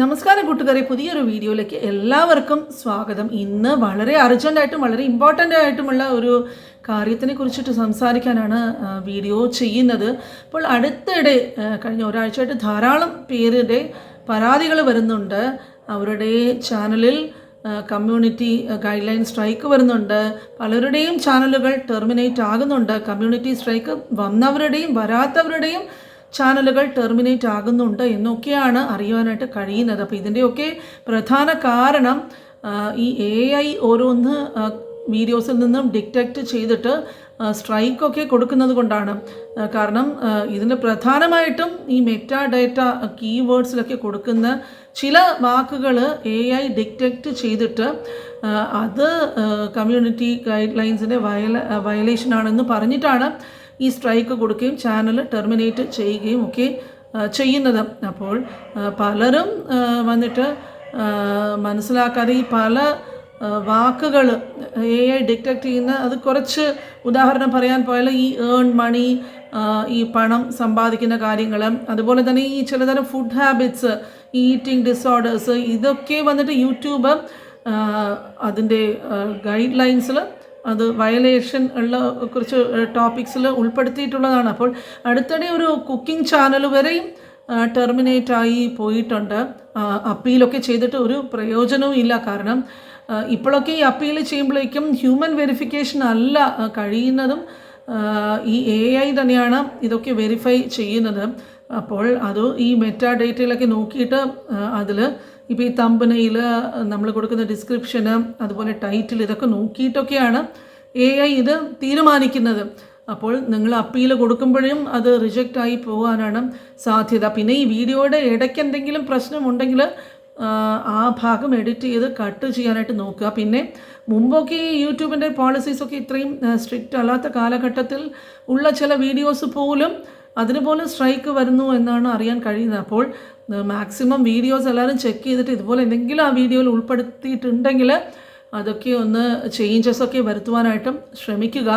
നമസ്കാരം കൂട്ടുകാരെ പുതിയൊരു വീഡിയോയിലേക്ക് എല്ലാവർക്കും സ്വാഗതം. ഇന്ന് വളരെ അർജന്റായിട്ടും വളരെ ഇമ്പോർട്ടന്റ് ആയിട്ടുമുള്ള ഒരു കാര്യത്തിനെ കുറിച്ചിട്ട് സംസാരിക്കാനാണ് വീഡിയോ ചെയ്യുന്നത്. അപ്പോൾ അടുത്തിടെ കഴിഞ്ഞ ഒരാഴ്ചയായിട്ട് ധാരാളം പേരുടെ പരാതികൾ വരുന്നുണ്ട്. അവരുടെ ചാനലിൽ കമ്മ്യൂണിറ്റി ഗൈഡ് ലൈൻ സ്ട്രൈക്ക് വരുന്നുണ്ട്. പലരുടെയും ചാനലുകൾ ടെർമിനേറ്റ് ആകുന്നുണ്ട്. കമ്മ്യൂണിറ്റി സ്ട്രൈക്ക് വന്നവരുടെയും വരാത്തവരുടെയും ചാനലുകൾ ടെർമിനേറ്റ് ആകുന്നുണ്ട് എന്നൊക്കെയാണ് അറിയുവാനായിട്ട് കഴിയുന്നത്. അപ്പോൾ ഇതിന്റെയൊക്കെ പ്രധാന കാരണം ഈ എ ഐ ഓരോന്ന് വീഡിയോസിൽ നിന്നും ഡിറ്റക്റ്റ് ചെയ്തിട്ട് സ്ട്രൈക്കൊക്കെ കൊടുക്കുന്നത് കൊണ്ടാണ്. കാരണം ഇതിന് പ്രധാനമായിട്ടും ഈ മെറ്റാ ഡേറ്റ കീവേഡ്സിലൊക്കെ കൊടുക്കുന്ന ചില വാക്കുകൾ എ ഐ ഡിറ്റക്റ്റ് ചെയ്തിട്ട് അത് കമ്മ്യൂണിറ്റി ഗൈഡ് ലൈൻസിന്റെ വയല വയലേഷനാണെന്ന് പറഞ്ഞിട്ടാണ് ഈ സ്ട്രൈക്ക് കൊടുക്കുകയും ചാനൽ ടെർമിനേറ്റ് ചെയ്യുകയും ഒക്കെ ചെയ്യുന്നത്. അപ്പോൾ പലരും വന്നിട്ട് മനസ്സിലാക്കാതെ ഈ പല വാക്കുകൾ എ ഐ ഡിറ്റക്റ്റ് ചെയ്യുന്ന അത് കുറച്ച് ഉദാഹരണം പറയാൻ പോയാൽ ഈ ഏൺ മണി ഈ പണം സമ്പാദിക്കുന്ന കാര്യങ്ങൾ അതുപോലെ തന്നെ ഈ ചിലതരം ഫുഡ് ഹാബിറ്റ്സ് ഈറ്റിംഗ് ഡിസോർഡേഴ്സ് ഇതൊക്കെ വന്നിട്ട് യൂട്യൂബ് അതിന്റെ ഗൈഡ് ലൈൻസിൽ അത് വയലേഷൻ ഉള്ള കുറച്ച് ടോപ്പിക്സിൽ ഉൾപ്പെടുത്തിയിട്ടുള്ളതാണ്. അപ്പോൾ അടുത്തിടെ ഒരു കുക്കിംഗ് ചാനൽ വരെയും ടെർമിനേറ്റ് ആയി പോയിട്ടുണ്ട്. അപ്പീലൊക്കെ ചെയ്തിട്ട് ഒരു പ്രയോജനവും ഇല്ല. കാരണം ഇപ്പോഴൊക്കെ ഈ അപ്പീൽ ചെയ്യുമ്പോഴേക്കും ഹ്യൂമൻ വെരിഫിക്കേഷൻ അല്ല കഴിയുന്നതും ഈ എ ഐ തന്നെയാണ് ഇതൊക്കെ വെരിഫൈ ചെയ്യുന്നത്. അപ്പോൾ അത് ഈ മെറ്റാ ഡേറ്റയിലൊക്കെ നോക്കിയിട്ട് അതിൽ ഇപ്പോൾ ഈ തമ്പനയിൽ നമ്മൾ കൊടുക്കുന്ന ഡിസ്ക്രിപ്ഷന് അതുപോലെ ടൈറ്റിൽ ഇതൊക്കെ നോക്കിയിട്ടൊക്കെയാണ് എ ഐ ഇത് തീരുമാനിക്കുന്നത്. അപ്പോൾ നിങ്ങൾ അപ്പീൽ കൊടുക്കുമ്പോഴും അത് റിജക്റ്റ് ആയി പോകാനാണ് സാധ്യത. പിന്നെ ഈ വീഡിയോയുടെ ഇടയ്ക്ക് എന്തെങ്കിലും പ്രശ്നമുണ്ടെങ്കിൽ ആ, ഭാഗം എഡിറ്റ് ചെയ്ത് കട്ട് ചെയ്യാനായിട്ട് നോക്കുക. പിന്നെ മുമ്പൊക്കെ ഈ യൂട്യൂബിന്റെ പോളിസീസൊക്കെ ഇത്രയും സ്ട്രിക്റ്റ് അല്ലാത്ത കാലഘട്ടത്തിൽ ഉള്ള ചില വീഡിയോസ് പോലും അതിന് പോലും സ്ട്രൈക്ക് വരുന്നു എന്നാണ് അറിയാൻ കഴിയുന്നത്. അപ്പോൾ മാക്സിമം വീഡിയോസ് എല്ലാവരും ചെക്ക് ചെയ്തിട്ട് ഇതുപോലെ എന്തെങ്കിലും ആ വീഡിയോയിൽ ഉൾപ്പെടുത്തിയിട്ടുണ്ടെങ്കിൽ അതൊക്കെ ഒന്ന് ചേഞ്ചസ് ഒക്കെ വരുത്തുവാനായിട്ടും ശ്രമിക്കുക.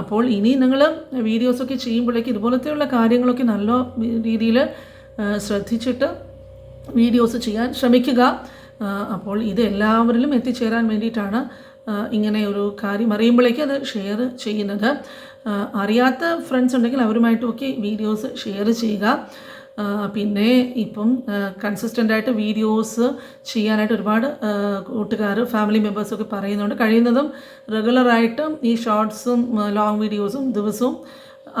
അപ്പോൾ ഇനി നിങ്ങൾ വീഡിയോസൊക്കെ ചെയ്യുമ്പോഴേക്ക് ഇതുപോലത്തെയുള്ള കാര്യങ്ങളൊക്കെ നല്ല രീതിയിൽ ശ്രദ്ധിച്ചിട്ട് വീഡിയോസ് ചെയ്യാൻ ശ്രമിക്കുക. അപ്പോൾ ഇത് എല്ലാവരിലും എത്തിച്ചേരാൻ വേണ്ടിയിട്ടാണ് ഇങ്ങനെ ഒരു കാര്യം അറിയുമ്പോഴേക്ക് അത് ഷെയർ ചെയ്യുന്നത്. അറിയാത്ത ഫ്രണ്ട്സ് ഉണ്ടെങ്കിൽ അവരുമായിട്ടുമൊക്കെ വീഡിയോസ് ഷെയർ ചെയ്യുക. പിന്നെ ഇപ്പം കൺസിസ്റ്റന്റ് ആയിട്ട് വീഡിയോസ് ചെയ്യാനായിട്ട് ഒരുപാട് കൂട്ടുകാർ ഫാമിലി മെമ്പേഴ്സൊക്കെ പറയുന്നുണ്ട്. കഴിയുന്നതും റെഗുലറായിട്ടും ഈ ഷോർട്സും ലോങ് വീഡിയോസും ദിവസവും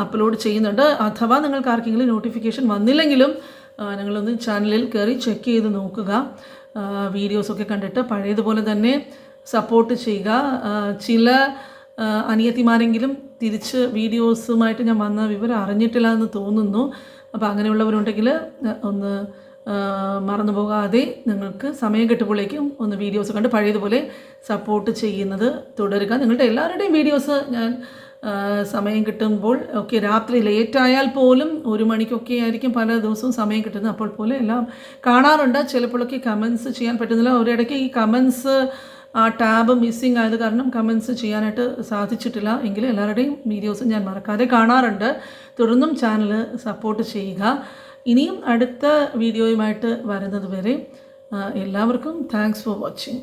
അപ്ലോഡ് ചെയ്യുന്നുണ്ട്. അഥവാ നിങ്ങൾക്ക് ആർക്കെങ്കിലും നോട്ടിഫിക്കേഷൻ വന്നില്ലെങ്കിലും നിങ്ങളൊന്ന് ചാനലിൽ കയറി ചെക്ക് ചെയ്ത് നോക്കുക. വീഡിയോസൊക്കെ കണ്ടിട്ട് പഴയതുപോലെ തന്നെ സപ്പോർട്ട് ചെയ്യുക. ചില അനിയത്തിമാരെങ്കിലും തിരിച്ച് വീഡിയോസുമായിട്ട് ഞാൻ വന്ന വിവരം അറിഞ്ഞിട്ടില്ല എന്ന് തോന്നുന്നു. അപ്പോൾ അങ്ങനെയുള്ളവരുണ്ടെങ്കിൽ ഒന്ന് മറന്നു പോകാതെ നിങ്ങൾക്ക് സമയം കിട്ടുമ്പോഴേക്കും ഒന്ന് വീഡിയോസ് കണ്ട് പഴയതുപോലെ സപ്പോർട്ട് ചെയ്യുന്നത് തുടരുക. നിങ്ങളുടെ എല്ലാവരുടെയും വീഡിയോസ് ഞാൻ സമയം കിട്ടുമ്പോൾ ഒക്കെ രാത്രി ലേറ്റ് ആയാൽ പോലും ഒരു മണിക്കൊക്കെ ആയിരിക്കും പല ദിവസവും സമയം കിട്ടുന്നത്. അപ്പോൾ പോലും എല്ലാം കാണാറുണ്ട്. ചിലപ്പോഴൊക്കെ കമൻസ് ചെയ്യാൻ പറ്റുന്നില്ല. ഒരിടയ്ക്ക് ഈ കമൻസ് ആ ടാബ് മിസ്സിങ് ആയത് കാരണം കമൻസ് ചെയ്യാനായിട്ട് സാധിച്ചിട്ടില്ല. എങ്കിലും എല്ലാവരുടെയും വീഡിയോസ് ഞാൻ മറക്കാതെ കാണാറുണ്ട്. തുടർന്നും ചാനൽ സപ്പോർട്ട് ചെയ്യുക. ഇനിയും അടുത്ത വീഡിയോയുമായിട്ട് വരുന്നത് വരെ എല്ലാവർക്കും താങ്ക്സ് ഫോർ വാച്ചിങ്